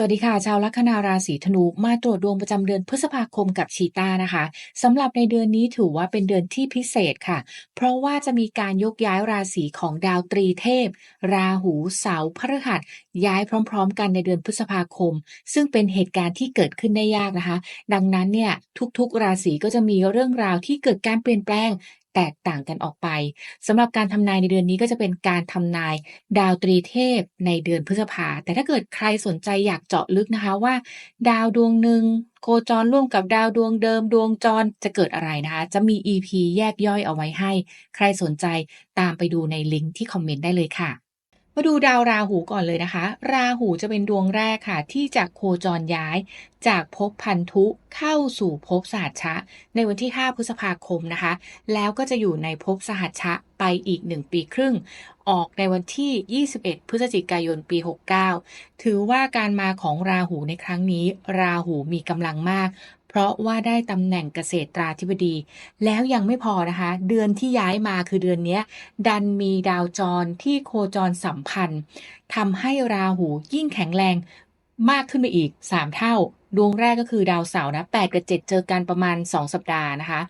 สวัสดีค่ะ ชาวลัคนาราศีธนูมาตรวจดวงประจำเดือนพฤษภาคมกับชีต้านะคะสำหรับในเดือนนี้ถือว่าเป็นเดือนที่พิเศษค่ะ เพราะว่าจะมีการยกย้ายราศีของดาวตรีเทพ ราหูเสาร์พฤหัส ย้ายพร้อม ๆ กันในเดือนพฤษภาคม ซึ่งเป็นเหตุการณ์ที่เกิดขึ้นได้ยากนะคะ ดังนั้นเนี่ยทุกๆ ราศีก็จะมีเรื่องราวที่เกิดการเปลี่ยนแปลง แตกต่างกันออกไปสำหรับการทำนายในเดือนนี้ก็จะเป็นการทำนายดาวตรีเทพในเดือนพฤษภา แต่ถ้าเกิดใครสนใจอยากเจาะลึกนะคะว่า ดาวดวงหนึ่งโคจรร่วมกับดาวดวงเดิมดวงจรจะเกิดอะไรนะคะ จะมี EP แยกย่อยเอาไว้ให้ ใครสนใจตามไปดูในลิงก์ที่คอมเมนต์ได้เลยค่ะ มาดูดาวราหูก่อนเลยนะคะ ราหูจะเป็นดวงแรกค่ะ ที่จะโคจรย้ายจากภพพันธุเข้าสู่ภพสหัชชะ ในวันที่ 5 พฤษภาคมนะคะ แล้วก็จะอยู่ในภพสหัชชะไปอีก 1 ปีครึ่ง ออกในวันที่ 21 พฤศจิกายนปี 69 ถือว่าการมาของราหูในครั้งนี้ ราหูมีกำลังมาก เพราะว่าได้ตำแหน่งเกษตราธิบดี แล้วยังไม่พอนะคะ เดือนที่ย้ายมาคือเดือนนี้ดันมีดาวจรที่โคจรสัมพันธ์ทำให้ราหูยิ่งแข็งแรงมากขึ้นไปอีก 3 เท่า ดวงแรกก็คือดาวเสาร์นะ8กับ 7 เจอกันประมาณ 2 สัปดาห์นะคะ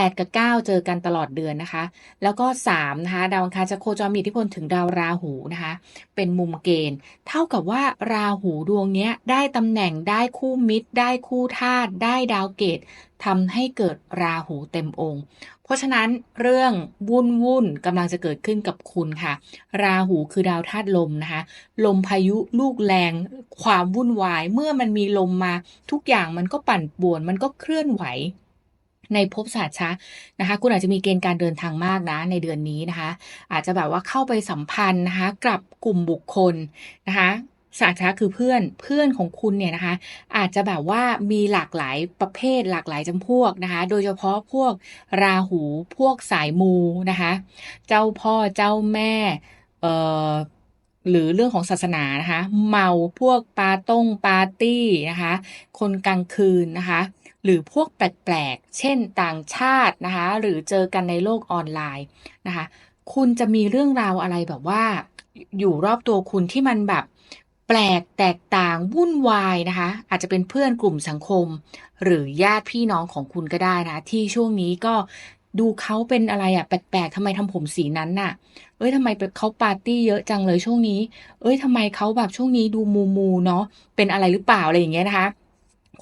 8 กับ 9 เจอกันตลอดเดือนนะคะ แล้วก็3นะคะดาวอังคารจะโคจรมีอิทธิพลถึงดาวราหูนะคะ เป็นมุมเกณฑ์ เท่ากับว่าราหูดวงนี้ได้ตำแหน่งได้คู่มิตร ได้คู่ธาตุได้ดาวเกตทำให้เกิดราหูเต็มองค์ เพราะฉะนั้นเรื่องวุ่นวุ่นกำลังจะเกิดขึ้นกับคุณค่ะ ราหูคือดาวธาตุลมนะคะ ลมพายุลูกแรง ความวุ่นวาย เมื่อมันมีลมมา ทุกอย่างมันก็ปั่นป่วน มันก็เคลื่อนไหว ในภพศาสตร์ชะนะคะ คุณอาจจะมีเกณฑ์การเดินทางมากนะในเดือนนี้นะคะ อาจจะแบบว่าเข้าไปสัมพันธ์นะคะกับกลุ่มบุคคลนะคะสาชะคือเพื่อนเพื่อนของคุณเนี่ยนะคะ อาจจะแบบว่ามีหลากหลายประเภทหลากหลายจำพวกนะคะ โดยเฉพาะพวกราหูพวกสายมูนะคะ เจ้าพ่อเจ้าแม่เอ่อหรือเรื่องของศาสนานะคะ เมาพวกปาต้งปาร์ตี้นะคะ คนกลางคืนนะคะ หรือพวกแปลกๆ เช่นต่างชาตินะคะ หรือเจอกันในโลกออนไลน์นะคะ คุณจะมีเรื่องราวอะไรแบบว่า อยู่รอบตัวคุณที่มันแบบ แปลกแตกต่างวุ่นวายนะคะ อาจจะเป็นเพื่อนกลุ่มสังคม หรือญาติพี่น้องของคุณก็ได้นะ ที่ช่วงนี้ก็ดูเขาเป็นอะไรอะแปลกๆทำไมทำผมสีนั้นน่ะ เอ้ยทำไมเขาปาร์ตี้เยอะจังเลยช่วงนี้ เอ้ยทำไมเขาแบบช่วงนี้ดูมูมูเนาะ เป็นอะไรหรือเปล่าอะไรอย่างเงี้ยนะคะ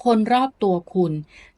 คนรอบตัวคุณ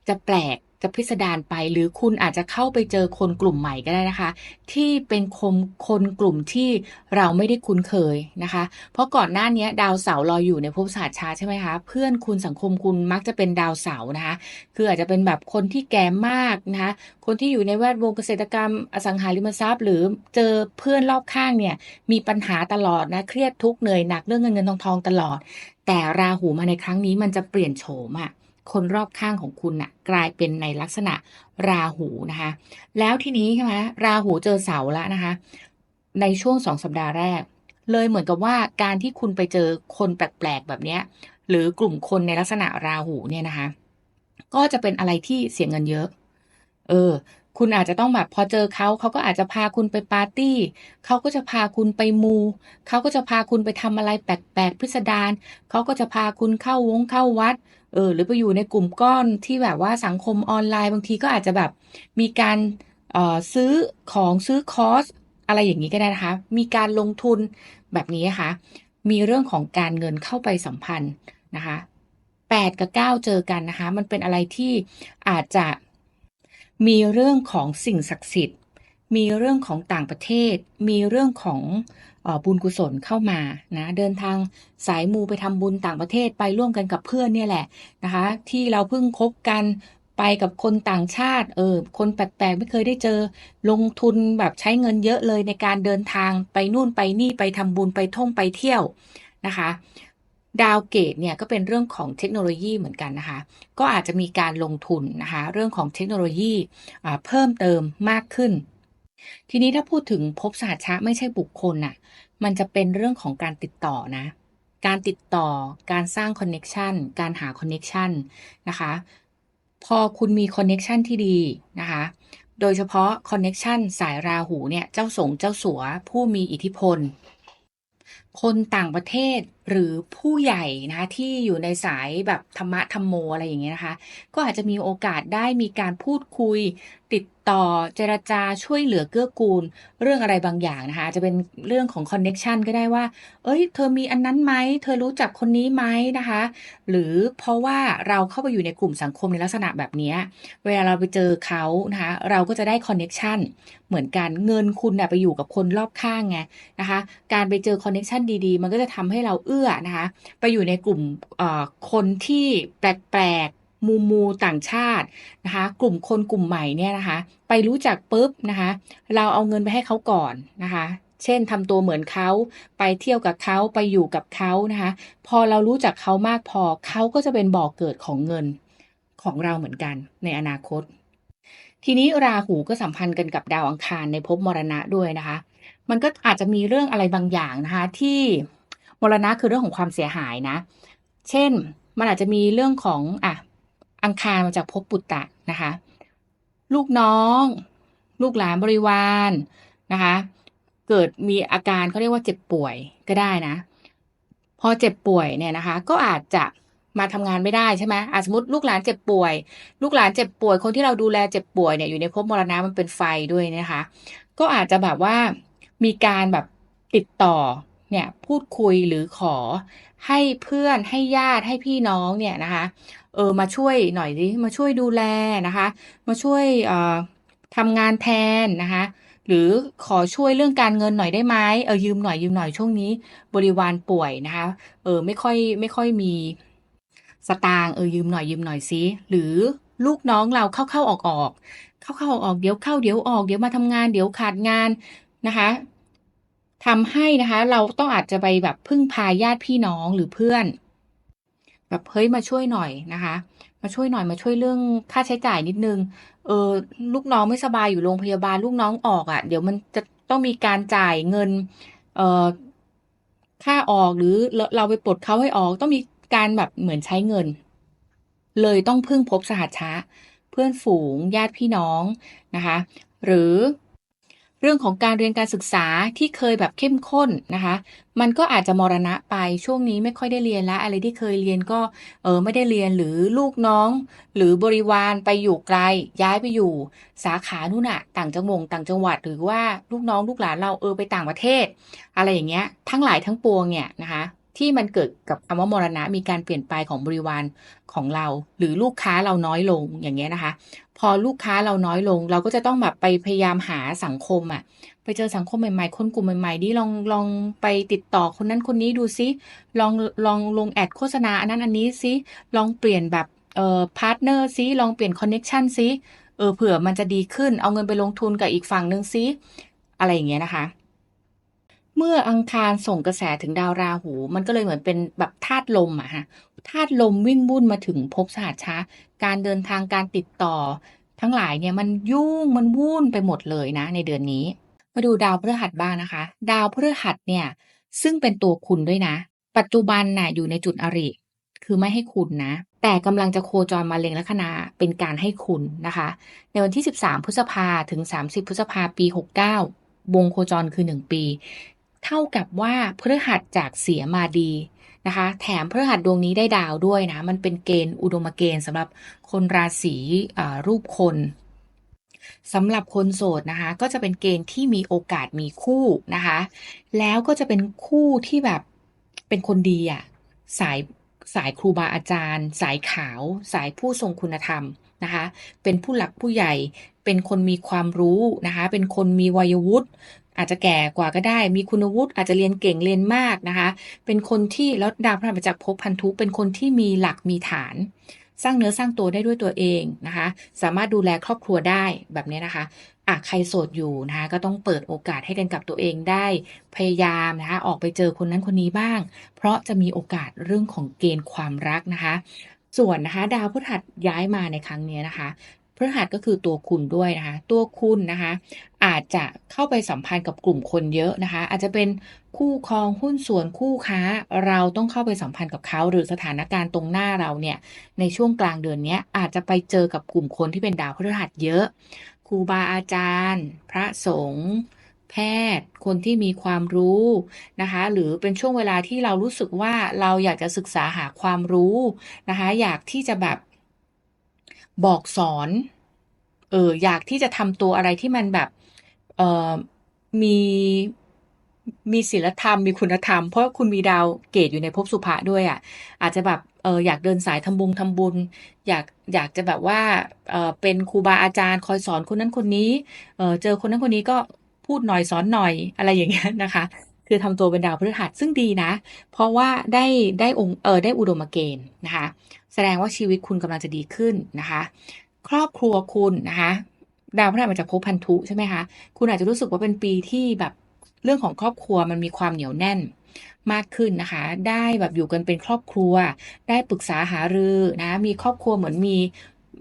จะแปลก จะพิสดารไปหรือคุณอาจจะเข้าไปเจอคนกลุ่มใหม่ก็ได้นะคะ ที่เป็นคนคนกลุ่มที่เราไม่ได้คุ้นเคยนะคะ เพราะก่อนหน้านี้ดาวเสาร์ลอยอยู่ในภพศาสตร์ชาใช่ไหมคะเพื่อนคุณสังคมคุณมักจะเป็นดาวเสาร์นะคะ คืออาจจะเป็นแบบคนที่แก่มากนะคะคนที่อยู่ในแวดวงเกษตรกรรมอสังหาริมทรัพย์ หรือเจอเพื่อนรอบข้างเนี่ยมีปัญหาตลอดนะเครียดทุกเหนื่อยหนักเรื่องเงินเงินทองทองตลอด แต่ราหูมาในครั้งนี้มันจะเปลี่ยนโฉมอะ คนรอบข้างของคุณน่ะกลายเป็นในลักษณะราหูนะคะ แล้วทีนี้ใช่ไหมราหูเจอเสาแล้วนะคะ ในช่วงสองสัปดาห์แรก เลยเหมือนกับว่าการที่คุณไปเจอคนแปลกๆแบบเนี้ย หรือกลุ่มคนในลักษณะราหูเนี่ยนะคะ ก็จะเป็นอะไรที่เสียเงินเยอะ เออคุณอาจจะต้องแบบพอเจอเขาเขาก็อาจจะพาคุณไปปาร์ตี้เขาก็จะพาคุณไปมูเขาก็จะพาคุณไปทำอะไรแปลกๆพิสดารเขาก็จะพาคุณเข้าวงเข้าวัด เออหรือไปอยู่ในกลุ่มก้อนที่แบบว่าสังคมออนไลน์บางทีก็อาจจะแบบมีการออซื้อของซื้อคอร์สอะไรอย่างนี้ก็ได้นะคะ มีการลงทุนแบบนี้นะคะมีเรื่องของการเงินเข้าไปสัมพันธ์นะคะแปดกับเก้าเจอกันนะคะ มันเป็นอะไรที่อาจจะมีเรื่องของสิ่งศักดิ์สิทธิ์ มีเรื่องของต่างประเทศ มีเรื่องของออบุญกุศลเข้ามานะเดินทางสายมูไปทำบุญต่างประเทศไปร่วมกันกับเพื่อนเนี่ยแหละนะคะ ที่เราเพิ่งคบกันไปกับคนต่างชาติเออคนแปลกๆไม่เคยได้เจอ ลงทุนแบบใช้เงินเยอะเลยในการเดินทางไปนู่นไปนี่ไปทำบุญไปท่องไปเที่ยวนะคะดาวเกตเนี่ยก็เป็นเรื่องของเทคโนโลยีเหมือนกันนะคะ ก็อาจจะมีการลงทุนนะคะ เรื่องของเทคโนโลยีเพิ่มเติมมากขึ้น ทีนี้ถ้าพูดถึงภพสตร์ชะไม่ใช่บุคคลน่ะ มันจะเป็นเรื่องของการติดต่อนะ การติดต่อ การสร้างคอนเน็ชันการหาคอนเน็ชันนะคะ พอคุณมีคอนเน็ชันที่ดีนะคะ โดยเฉพาะคอนเน็ชันสายราหูเนี่ย เจ้าสงเจ้าสัว ผู้มีอิทธิพล คนต่างประเทศหรือผู้ใหญ่นะคะที่อยู่ในสายแบบธรรมะธรรมโมอะไรอย่างเงี้ยนะคะ ก็อาจจะมีโอกาสได้มีการพูดคุยติด ต่อเจรจาช่วยเหลือเกื้อกูล เรื่องอะไรบางอย่างนะคะจะเป็นเรื่องของคอนเน็ชันก็ได้ว่า เอ้ย เธอมีอันนั้นไหม เธอรู้จักคนนี้ไหมนะคะ หรือเพราะว่าเราเข้าไปอยู่ในกลุ่มสังคมในลักษณะแบบนี้ เวลาเราไปเจอเขานะคะเราก็จะได้คอนเน็ชันเหมือนกันเงินคุณน่ะไปอยู่กับคนรอบข้างไงนะคะ การไปเจอคอนเน็ชันดีๆ มันก็จะทำให้เราเอื้อนะคะ ไปอยู่ในกลุ่มคนที่แปลกๆ มูมูต่างชาตินะคะ กลุ่มคนกลุ่มใหม่เนี่ยนะคะ ไปรู้จักปุ๊บนะคะ เราเอาเงินไปให้เขาก่อนนะคะเช่นทำตัวเหมือนเขาไปเที่ยวกับเขาไปอยู่กับเขานะคะ พอเรารู้จักเขามากพอเขาก็จะเป็นบ่อกเกิดของเงินของเราเหมือนกันในอนาคต ทีนี้ราหูก็สัมพันธ์กันกับดาวอังคารในภพมรณะด้วยนะคะ มันก็อาจจะมีเรื่องอะไรบางอย่างนะคะ ที่มรณะคือเรื่องของความเสียหายนะ เช่นมันอาจจะมีเรื่องของอะ อังคารมาจากภพปุตตะนะคะ ลูกน้อง ลูกหลานบริวารนะคะ เกิดมีอาการเขาเรียกว่าเจ็บป่วยก็ได้นะ พอเจ็บป่วยเนี่ยนะคะ ก็อาจจะมาทำงานไม่ได้ใช่ไหมสมมติลูกหลานเจ็บป่วย ลูกหลานเจ็บป่วย คนที่เราดูแลเจ็บป่วยเนี่ยอยู่ในภพมรณะมันเป็นไฟด้วยนะคะ ก็อาจจะแบบว่ามีการแบบติดต่อเนี่ยพูดคุยหรือขอให้เพื่อนให้ญาติให้พี่น้องเนี่ยนะคะ เออมาช่วยหน่อยดิมาช่วยดูแลนะคะ มาช่วยเอ่อทำงานแทนนะคะ หรือขอช่วยเรื่องการเงินหน่อยได้ไหมเออยืมหน่อยยืมหน่อยช่วงนี้ บริวารป่วยนะคะเออไม่ค่อยไม่ค่อยมีสตางค์เออยืมหน่อยยืมหน่อยสิหรือลูกน้องเราเข้าเข้าออกออกเข้าเข้าออกออกเดี๋ยวเข้าเดี๋ยวออกเดี๋ยวมาทำงานเดี๋ยวขาดงานนะคะทำให้นะคะ เราต้องอาจจะไปแบบพึ่งพาญาติพี่น้องหรือเพื่อน แบบเฮ้ยมาช่วยหน่อยนะคะ มาช่วยหน่อยมาช่วยเรื่องค่าใช้จ่ายนิดนึง เออลูกน้องไม่สบายอยู่โรงพยาบาลลูกน้องออกอะ่ะ เดี๋ยวมันจะต้องมีการจ่ายเงิน เอ่อค่าออกหรือเราไปปลดเขาให้ออก ต้องมีการแบบเหมือนใช้เงิน เลยต้องพึ่งพบสหัชชะเพื่อนฝูงญาติพี่น้องนะคะ หรือ เรื่องของการเรียนการศึกษาที่เคยแบบเข้มข้นนะคะ มันก็อาจจะมรณะไปช่วงนี้ไม่ค่อยได้เรียนแล้วอะไรที่เคยเรียนก็เออไม่ได้เรียนหรือลูกน้อง หรือบริวารไปอยู่ไกล ย้ายไปอยู่ สาขานู่นอะต่างจังหวงต่างจังหวัด หรือว่าลูกน้องลูกหลานเราเออไปต่างประเทศ อะไรอย่างเงี้ยทั้งหลายทั้งปวงเนี่ยนะคะ ที่มันเกิดกับคำว่ามรณะมีการเปลี่ยนไปของบริวารของเรา หรือลูกค้าเราน้อยลงอย่างเงี้ยนะคะ พอลูกค้าเราน้อยลง เราก็จะต้องแบบไปพยายามหาสังคมอะไปเจอสังคมใหม่ๆ คนกลุ่มใหม่ๆดิลองลองไปติดต่อคนนั้นคนนี้ดูซิลองลองลงแอดโฆษณาอันนั้นอันนี้ซิลองเปลี่ยนแบบเอ่อพาร์ทเนอร์ซิลองเปลี่ยนคอนเน็ชันซิเออเผื่อมันจะดีขึ้นเอาเงินไปลงทุนกับอีกฝั่งหนึ่งซิอะไรอย่างเงี้ยนะคะ เมื่ออังคารส่งกระแสถึงดาวราหู มันก็เลยเหมือนเป็นแบบธาตุลมอะฮะธาตุลมวิ่งวุ่นมาถึงภพสหัสชะการเดินทางการติดต่อ ทั้งหลายเนี่ยมันยุ่งมันวุ่นไปหมดเลยนะ ในเดือนนี้ มาดูดาวพฤหัสบ้างนะคะ ดาวพฤหัสเนี่ยซึ่งเป็นตัวคุณด้วยนะ ปัจจุบันน่ะอยู่ในจุดอริ คือไม่ให้คุณนะ แต่กำลังจะโคจรมาเล็งลัคนาเป็นการให้คุณนะคะ ในวันที่ 13 พฤษภาถึง 30 พฤษภาปี 69วงโคจรคือ 1 ปี เท่ากับว่าพฤหัสจากเสียมาดีนะคะ แถมพฤหัสดวงนี้ได้ดาวด้วยนะ มันเป็นเกณฑ์อุดมเกณฑ์สำหรับคนราศีรูปคนสำหรับคนโสดนะคะ ก็จะเป็นเกณฑ์ที่มีโอกาสมีคู่นะคะ แล้วก็จะเป็นคู่ที่แบบเป็นคนดีอะสายสายครูบาอาจารย์ สายขาว สายผู้ทรงคุณธรรมนะคะ เป็นผู้หลักผู้ใหญ่ เป็นคนมีความรู้นะคะ เป็นคนมีวัยวุฒิ อาจจะแก่กว่าก็ได้ มีคุณวุฒิอาจจะเรียนเก่งเรียนมากนะคะ เป็นคนที่แล้วดาวพฤหัสจากภพพันธุเป็นคนที่มีหลักมีฐาน สร้างเนื้อสร้างตัวได้ด้วยตัวเองนะคะ สามารถดูแลครอบครัวได้แบบนี้นะคะอะใครโสดอยู่นะคะก็ต้องเปิดโอกาสให้กันกับตัวเองได้ พยายามนะคะออกไปเจอคนนั้นคนนี้บ้าง เพราะจะมีโอกาสเรื่องของเกณฑ์ความรักนะคะ ส่วนนะคะ ดาวพฤหัสย้ายมาในครั้งนี้นะคะ พฤหัสก็คือตัวคุณด้วยนะคะ ตัวคุณนะคะ อาจจะเข้าไปสัมพันธ์กับกลุ่มคนเยอะนะคะ อาจจะเป็นคู่ครองหุ้นส่วนคู่ค้า เราต้องเข้าไปสัมพันธ์กับเขาหรือสถานการณ์ตรงหน้าเราเนี่ยในช่วงกลางเดือนนี้อาจจะไปเจอกับกลุ่มคนที่เป็นดาวพฤหัสเยอะครูบาอาจารย์ พระสงฆ์แพทย์ คนที่มีความรู้นะคะ หรือเป็นช่วงเวลาที่เรารู้สึกว่าเราอยากจะศึกษาหาความรู้นะคะ อยากที่จะแบบ บอกสอน เอออยากที่จะทำตัวอะไรที่มันแบบ เอ่อมีมีศีลธรรมมีคุณธรรม เพราะคุณมีดาวเกตอยู่ในภพสุภะด้วยอะ่ะ อาจจะแบบเอออยากเดินสายทำบุญทำบุญ อยากอยากจะแบบว่าเออเป็นครูบาอาจารย์คอยสอนคนนั้นคนนี้เออเจอคนนั้นคนนี้ก็พูดหน่อยสอนหน่อยอะไรอย่างเงี้ยนะคะ คือทำตัวเป็นดาวพฤหัสซึ่งดีนะ เพราะว่าได้ได้องค์เออได้อุดมเกณฑ์นะคะ แสดงว่าชีวิตคุณกำลังจะดีขึ้นนะคะ ครอบครัวคุณนะคะ ดาวพฤหัสมันจะพบพันธุใช่ไหมคะ คุณอาจจะรู้สึกว่าเป็นปีที่แบบเรื่องของครอบครัวมันมีความเหนียวแน่นมากขึ้นนะคะ ได้แบบอยู่กันเป็นครอบครัว ได้ปรึกษาหารือนะ มีครอบครัวเหมือนมี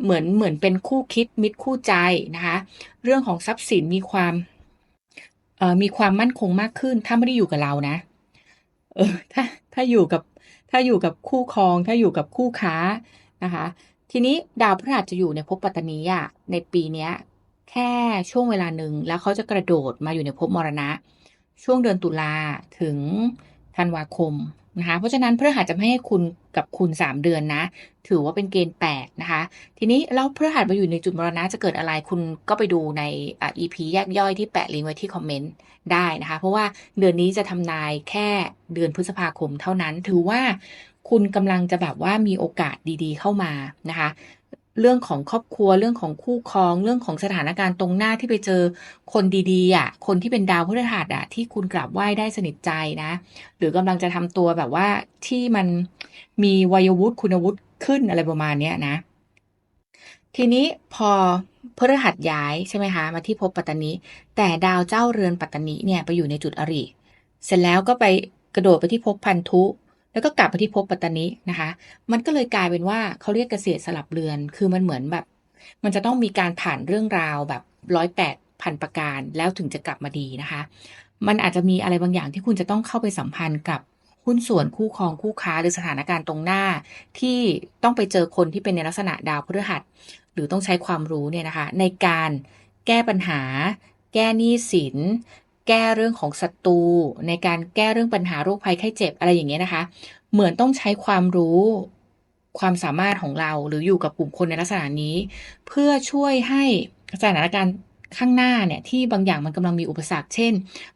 เหมือนเหมือนเป็นคู่คิดมิตรคู่ใจนะคะ เรื่องของทรัพย์สินมีความ เอ่อมีความมั่นคงมากขึ้น ถ้าไม่ได้อยู่กับเรานะ เออ ถ้าถ้าอยู่กับ ถ้าอยู่กับคู่ครอง ถ้าอยู่กับคู่ค้านะคะ ทีนี้ดาวพฤหัสจะอยู่ในภพปัตตานีอะในปีเนี้ย แค่ช่วงเวลาหนึ่งแล้วเขาจะกระโดดมาอยู่ในภพมรณะ ช่วงเดือนตุลาถึงธันวาคม นะคะ เพราะฉะนั้นพฤหัสจะไม่ให้คุณกับคุณสามเดือนนะ ถือว่าเป็นเกณฑ์แปดนะคะ ทีนี้แล้วพฤหัสมาอยู่ในจุดมรณะจะเกิดอะไรคุณก็ไปดูในอ่า EP แยกย่อยที่แปะลิงก์ไว้ที่คอมเมนต์ได้นะคะ เพราะว่าเดือนนี้จะทำนายแค่เดือนพฤษภาคมเท่านั้น ถือว่าคุณกำลังจะแบบว่ามีโอกาสดีๆ เข้ามานะคะ เรื่องของครอบครัวเรื่องของคู่ครอง เรื่องของสถานการณ์ตรงหน้าที่ไปเจอคนดีๆอะคนที่เป็นดาวพฤหัสอะที่คุณกราบไหว้ได้สนิทใจนะ หรือกำลังจะทำตัวแบบว่าที่มันมีวัยวุฒิคุณวุฒิขึ้นอะไรประมาณเนี้ยนะ ทีนี้พอพฤหัสย้ายใช่ไหมคะมาที่ภพปัตตานีแต่ดาวเจ้าเรือนปัตตานีเนี่ยไปอยู่ในจุดอริเสร็จแล้วก็ไปกระโดดไปที่ภพพันธุ แล้วก็กลับไปที่ภพปัตตานีนะคะ มันก็เลยกลายเป็นว่าเขาเรียกเกษตรสลับเรือน คือมันเหมือนแบบ มันจะต้องมีการผ่านเรื่องราวแบบร้อยแปดพันประการแล้วถึงจะกลับมาดีนะคะ มันอาจจะมีอะไรบางอย่างที่คุณจะต้องเข้าไปสัมพันธ์กับหุ้นส่วนคู่ครองคู่ค้าหรือสถานการณ์ตรงหน้า ที่ต้องไปเจอคนที่เป็นในลักษณะดาวพฤหัส หรือต้องใช้ความรู้เนี่ยนะคะ ในการแก้ปัญหา แก้หนี้สิน แก้เรื่องของศัตรูในการแก้เรื่องปัญหาโรคภัยไข้เจ็บอะไรอย่างเงี้ยนะคะ เหมือนต้องใช้ความรู้ความสามารถของเราหรืออยู่กับกลุ่มคนในลักษณะนี้ เพื่อช่วยให้สถานการณ์ข้างหน้าเนี่ยที่บางอย่างมันกำลังมีอุปสรรค เช่น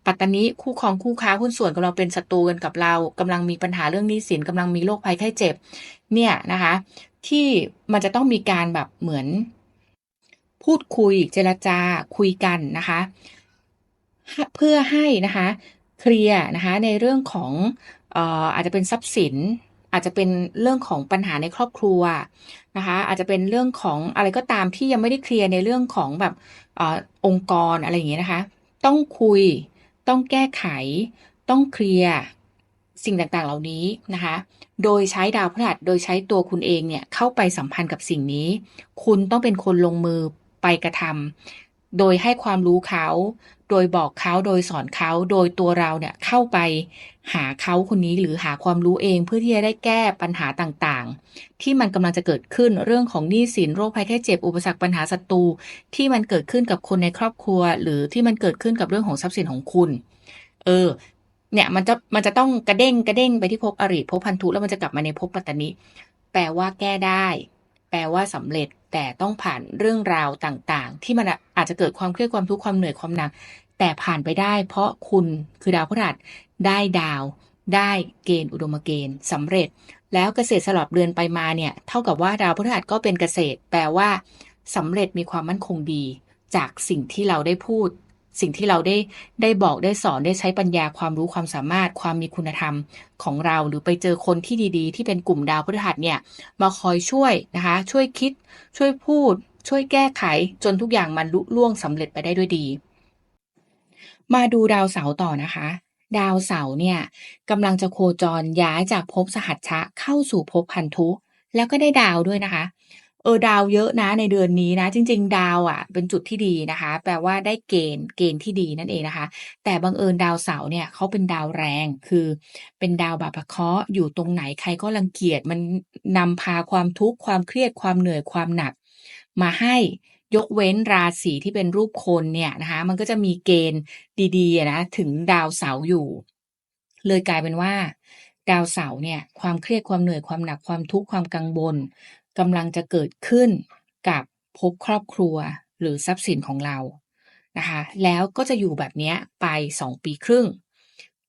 ปัตตานีคู่ครองคู่ค้าหุ้นส่วนกำลังเป็นศัตรูกันกับเรากำลังมีปัญหาเรื่องหนี้สินกำลังมีโรคภัยไข้เจ็บ เนี่ยนะคะ ที่มันจะต้องมีการแบบเหมือน พูดคุยเจรจาคุยกันนะคะ เพื่อให้นะคะเคลียร์นะคะในเรื่องของอาจจะเป็นทรัพย์สิน อาจจะเป็นเรื่องของปัญหาในครอบครัวนะคะ อาจจะเป็นเรื่องของอะไรก็ตามที่ยังไม่ได้เคลียร์ในเรื่องของแบบอองค์กรอะไรอย่างเงี้ยนะคะ ต้องคุย ต้องแก้ไข ต้องเคลียร์สิ่งต่างๆเหล่านี้นะคะ โดยใช้ดาวพฤหัสโดยใช้ตัวคุณเองเนี่ยเข้าไปสัมพันธ์กับสิ่งนี้ คุณต้องเป็นคนลงมือไปกระทำ โดยให้ความรู้เขา โดยบอกเขา โดยสอนเขา โดยตัวเราเนี่ยเข้าไปหาเขาคนนี้หรือหาความรู้เองเพื่อที่จะได้แก้ปัญหาต่างๆ ที่มันกำลังจะเกิดขึ้นเรื่องของหนี้สินโรคภัยแค่เจ็บอุปสรรคปัญหาศัตรูที่มันเกิดขึ้นกับคนในครอบครัว หรือที่มันเกิดขึ้นกับเรื่องของทรัพย์สินของคุณ เออ เนี่ยมันจะมันจะต้องกระเด้งกระเด้งไปที่ภพอริภพพันธุแล้วมันจะกลับมาในภพปัตตานีแปลว่าแก้ได้ แปลว่าสำเร็จ แต่ต้องผ่านเรื่องราวต่างๆ ที่มันอาจจะเกิดความเครียดความทุกข์ความเหนื่อยความหนัก แต่ผ่านไปได้ เพราะคุณคือดาวพฤหัสได้ดาว ได้เกณฑ์อุดมเกณฑ์สำเร็จ แล้วเกษตรสลับเดือนไปมาเนี่ยเท่ากับว่าดาวพฤหัสก็เป็นเกษตร แปลว่าสำเร็จมีความมั่นคงดี จากสิ่งที่เราได้พูด สิ่งที่เราได้ได้บอกได้สอนได้ใช้ปัญญาความรู้ความสามารถความมีคุณธรรมของเรา หรือไปเจอคนที่ดีๆ ที่เป็นกลุ่มดาวพฤหัสเนี่ยมาคอยช่วยนะคะ ช่วยคิด ช่วยพูด ช่วยแก้ไขจนทุกอย่างมันลุล่วงสำเร็จไปได้ด้วยดี มาดูดาวเสาร์ต่อนะคะดาวเสาร์เนี่ยกำลังจะโคจรย้ายจากภพสหัชชะเข้าสู่ภพพันธุ แล้วก็ได้ดาวด้วยนะคะเออดาวเยอะนะในเดือนนี้นะ จริง ๆ ดาวอะ เป็นจุดที่ดีนะคะ แปลว่าได้เกณฑ์เกณฑ์ที่ดีนั่นเองนะคะ แต่บังเอิญดาวเสาเนี่ยเขาเป็นดาวแรงคือ เป็นดาวบาปะเคาะอยู่ตรงไหนใครก็รังเกียจมันนำพาความทุกข์ความเครียดความเหนื่อยความหนัก มาให้ยกเว้นราศีที่เป็นรูปคนเนี่ยนะคะ มันก็จะมีเกณฑ์ดีๆนะถึงดาวเสาอยู่ เลยกลายเป็นว่า ดาวเสาเนี่ย ความเครียดความเหนื่อยความหนักความทุกข์ความกังวล กำลังจะเกิดขึ้นกับภพครอบครัวหรือทรัพย์สินของเรานะคะแล้วก็จะอยู่แบบนี้ไป 2 ปีครึ่ง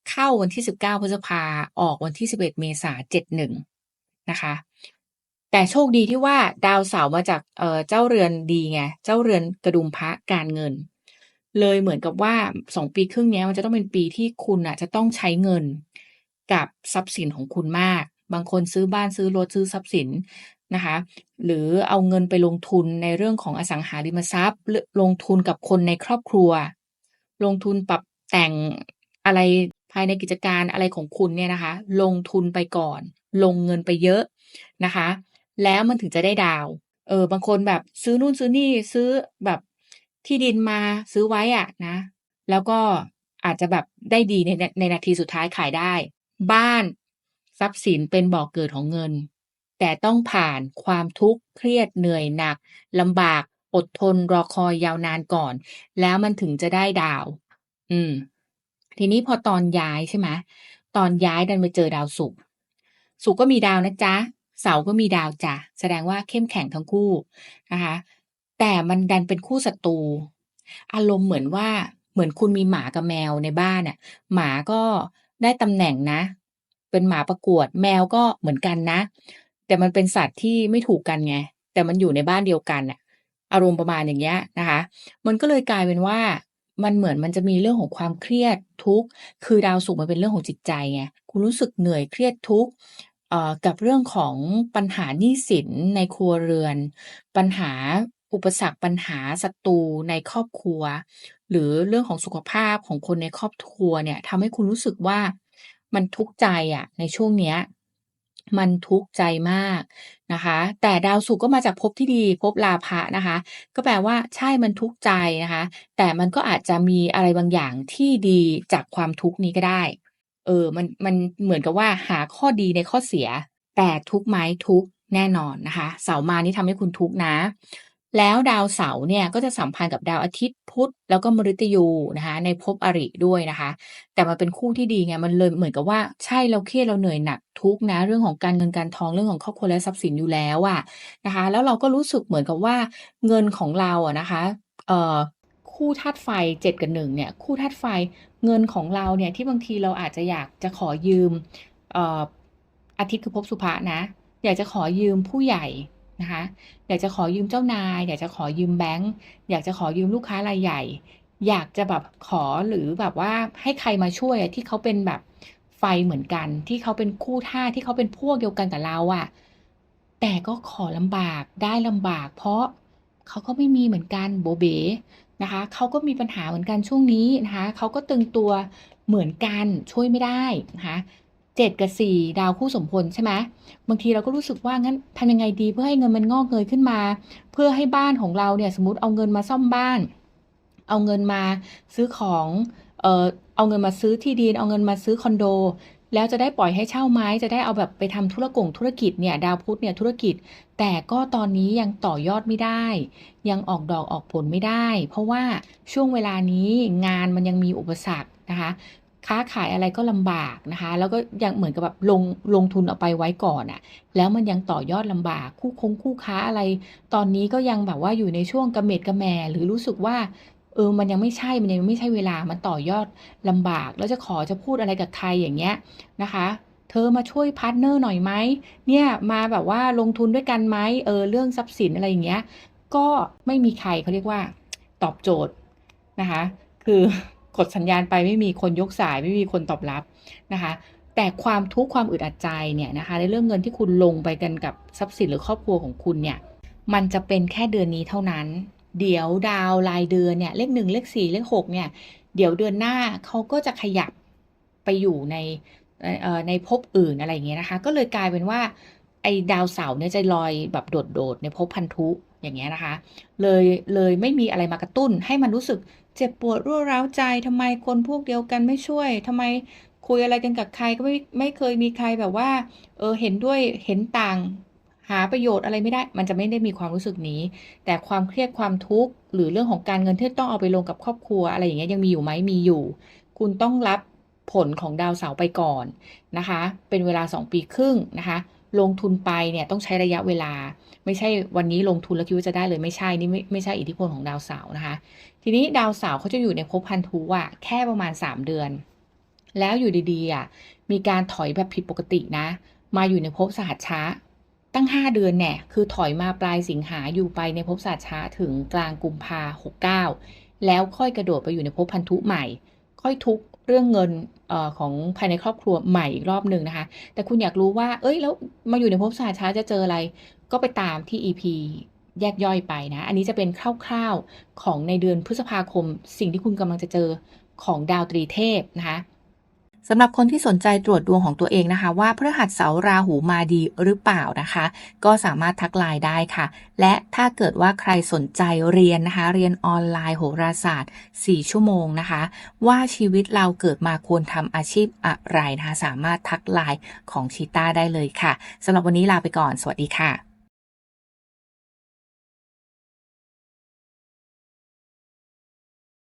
เข้าวันที่ 19 พฤษภาออกวันที่ 11 เมษา71 นะคะ แต่โชคดีที่ว่าดาวเสาร์มาจากเเจ้าเรือนดีไง เจ้าเรือนกระดุมพระการเงิน เลยเหมือนกับว่า 2 ปีครึ่งนี้มันจะต้องเป็นปีที่คุณน่ะจะต้องใช้เงินกับทรัพย์สินของคุณมาก บางคนซื้อบ้านซื้อรถซื้อทรัพย์สิน นะคะ หรือเอาเงินไปลงทุนในเรื่องของอสังหาริมทรัพย์หรือลงทุนกับคนในครอบครัว ลงทุนปรับแต่งอะไรภายในกิจการอะไรของคุณเนี่ยนะคะ ลงทุนไปก่อน ลงเงินไปเยอะนะคะ แล้วมันถึงจะได้ดาว เออบางคนแบบซื้อนู่นซื้อนี่ซื้อแบบที่ดินมาซื้อไว้อะนะ แล้วก็อาจจะแบบได้ดีในในในนาทีสุดท้ายขายได้ บ้านทรัพย์สินเป็นบ่อกเกิดของเงิน แต่ต้องผ่านความทุกข์เครียดเหนื่อยหนักลำบากอดทนรอคอยยาวนานก่อน แล้วมันถึงจะได้ดาว อืม ทีนี้พอตอนย้ายใช่ไหมตอนย้ายดันไปเจอดาวศุกร์ศุกก็มีดาวนะจ๊ะ เสาก็มีดาวจ้ะแสดงว่าเข้มแข็งทั้งคู่นะคะ แต่มันดันเป็นคู่ศัตรูอารมณ์เหมือนว่าเหมือนคุณมีหมากับแมวในบ้านน่ะ หมาก็ได้ตำแหน่งนะ เป็นหมาประกวดแมวก็เหมือนกันนะ แต่มันเป็นสัตว์ที่ไม่ถูกกันไง แต่มันอยู่ในบ้านเดียวกันน่ะอารมณ์ประมาณอย่างเงี้ยนะคะ มันก็เลยกลายเป็นว่ามันเหมือนมันจะมีเรื่องของความเครียดทุกข์ คือดาวศุกร์มันเป็นเรื่องของจิตใจไง คุณรู้สึกเหนื่อยเครียดทุกข์กับเรื่องของปัญหาหนี้สินในครัวเรือน ปัญหาอุปสรรคปัญหาศัตรูในครอบครัว หรือเรื่องของสุขภาพของคนในครอบครัวเนี่ยทำให้คุณรู้สึกว่ามันทุกข์ใจอะในช่วงเนี้ย มันทุกข์ใจมากนะคะ แต่ดาวศุกร์ก็มาจากภพที่ดีภพลาภะนะคะ ก็แปลว่าใช่มันทุกข์ใจนะคะ แต่มันก็อาจจะมีอะไรบางอย่างที่ดีจากความทุกข์นี้ก็ได้ เออมันมันเหมือนกับว่าหาข้อดีในข้อเสีย แต่ทุกไหมทุกแน่นอนนะคะ เสามานี่ทำให้คุณทุกข์นะ แล้วดาวเสาร์เนี่ยก็จะสัมพันธ์กับดาวอาทิตย์พุธแล้วก็มฤตยูนะคะในภพอริด้วยนะคะ แต่มันเป็นคู่ที่ดีไงมันเลยเหมือนกับว่าใช่เราเครียดเราเหนื่อยหนักทุกนะ เรื่องของการเงินการทองเรื่องของครอบครัวและทรัพย์สินอยู่แล้วอะนะคะ แล้วเราก็รู้สึกเหมือนกับว่าเงินของเราอะนะคะเอ่อคู่ธาตุไฟเจ็ดกับหนึ่งเนี่ยคู่ธาตุไฟเงินของเราเนี่ยที่บางทีเราอาจจะอยากจะขอยืมเอ่ออาทิตย์คือภพสุภะนะ อยากจะขอยืมผู้ใหญ่ นะคะอยากจะขอยืมเจ้านาย อยากจะขอยืมแบงก์อยากจะขอยืมลูกค้ารายใหญ่ อยากจะแบบขอหรือแบบว่าให้ใครมาช่วยที่เขาเป็นแบบไฟเหมือนกัน ที่เขาเป็นคู่ธาที่เขาเป็นพวกเดียวกันกับเราอะแต่ก็ขอลำบากได้ลำบาก เพราะเขาก็ไม่มีเหมือนกันโบเบนะคะเขาก็มีปัญหาเหมือนกันช่วงนี้นะคะเขาก็ตึงตัวเหมือนกันช่วยไม่ได้นะคะ เจ็ดกับสี่ดาวคู่สมพลใช่ไหมบางทีเราก็รู้สึกว่างั้นทำยังไงดีเพื่อให้เงินมันงอกเงยขึ้นมา เพื่อให้บ้านของเราเนี่ยสมมติเอาเงินมาซ่อมบ้าน เอาเงินมาซื้อของเออเอาเงินมาซื้อที่ดินเอาเงินมาซื้อคอนโด แล้วจะได้ปล่อยให้เช่าไม้จะได้เอาแบบไปทำธุรกงธุรกิจเนี่ยดาวพุธเนี่ยธุรกิจ แต่ก็ตอนนี้ยังต่อยอดไม่ได้ ยังออกดอกออกผลไม่ได้ เพราะว่าช่วงเวลานี้งานมันยังมีอุปสรรคนะคะ ค้าขายอะไรก็ลำบากนะคะ แล้วก็ยังเหมือนกับแบบลงลงทุนเอาไปไว้ก่อนอะแล้วมันยังต่อยอดลำบาก คู่คงคู่ค้าอะไร ตอนนี้ก็ยังแบบว่าอยู่ในช่วงกระเม็ดกระแมหรือรู้สึกว่าเออ มันยังไม่ใช่ มันยังไม่ใช่เวลา มันต่อยอดลำบาก แล้วจะขอจะพูดอะไรกับใครอย่างเงี้ยนะคะ เธอมาช่วยพาร์ทเนอร์หน่อยไหม เนี่ย มาแบบว่าลงทุนด้วยกันไหม เออ เรื่องทรัพย์สินอะไรอย่างเงี้ย ก็ไม่มีใครเขาเรียกว่า ตอบโจทย์นะคะ คือ กดสัญญาณไปไม่มีคนยกสายไม่มีคนตอบรับนะคะ แต่ความทุกข์ความอึดอัดใจเนี่ยนะคะในเรื่องเงินที่คุณลงไปกันกับทรัพย์สินหรือครอบครัวของคุณเนี่ยมันจะเป็นแค่เดือนนี้เท่านั้น เดี๋ยวดาวรายเดือนเนี่ยเลขหนึ่งเลขสี่เลขหกเนี่ยเดี๋ยวเดือนหน้าเขาก็จะขยับไปอยู่ในในภพอื่นอะไรอย่างเงี้ยนะคะ ก็เลยกลายเป็นว่าไอ้ดาวเสาร์เนี่ยจะลอยแบบโดดๆในภพพันธุอย่างเงี้ยนะคะ เลยเลยไม่มีอะไรมากระตุ้นให้มันรู้สึกเจ็บปวดรั่วร้าวใจทำไมคนพวกเดียวกันไม่ช่วยทำไมคุยอะไรกันกับใครก็ไม่ไม่เคยมีใครแบบว่า เออเห็นด้วยเห็นต่าง หาประโยชน์อะไรไม่ได้ มันจะไม่ได้มีความรู้สึกนี้ แต่ความเครียดความทุกข์หรือเรื่องของการเงินที่ต้องเอาไปลงกับครอบครัวอะไรอย่างเงี้ยยังมีอยู่ไหมมีอยู่ คุณต้องรับผลของดาวเสาร์ไปก่อนนะคะ เป็นเวลา 2 ปีครึ่งนะคะ ลงทุนไปเนี่ยต้องใช้ระยะเวลา ไม่ใช่วันนี้ลงทุนแล้วคิดว่าจะได้เลยไม่ใช่นี่ไม่ไม่ใช่อิทธิพลของดาวเสาร์นะคะ ทีนี้ดาวเสาร์เขาจะอยู่ในภพพันธุอะแค่ประมาณ 3 เดือน แล้วอยู่ดีๆอะมีการถอยแบบผิดปกตินะ มาอยู่ในภพสหัชชะตั้ง 5 เดือนแน่คือถอยมาปลายสิงหาอยู่ไปในภพสหัชชะถึงกลางกุมภาหกเก้าแล้วค่อยกระโดดไปอยู่ในภพพันธุใหม่ ค่อยทุกข์เรื่องเงิน ของภายในครอบครัวใหม่อีกรอบหนึ่งนะคะ แต่คุณอยากรู้ว่า เอ้ย แล้วมาอยู่ในภพสาช้าจะเจออะไร ก็ไปตามที่ EP แยกย่อยไปนะ อันนี้จะเป็นคร่าวๆของในเดือนพฤษภาคม สิ่งที่คุณกำลังจะเจอของดาวตรีเทพนะคะ สำหรับคนที่สนใจตรวจดวงของตัวเองนะคะ ว่าพฤหัสเสาราหูมาดีหรือเปล่านะคะ ก็สามารถทักไลน์ได้ค่ะ และถ้าเกิดว่าใครสนใจเรียนนะคะ เรียนออนไลน์โหราศาสตร์ 4 ชั่วโมงนะคะ ว่าชีวิตเราเกิดมาควรทำอาชีพอะไรนะคะ สามารถทักไลน์ของชีต้าได้เลยค่ะสำหรับวันนี้ลาไปก่อน สวัสดีค่ะ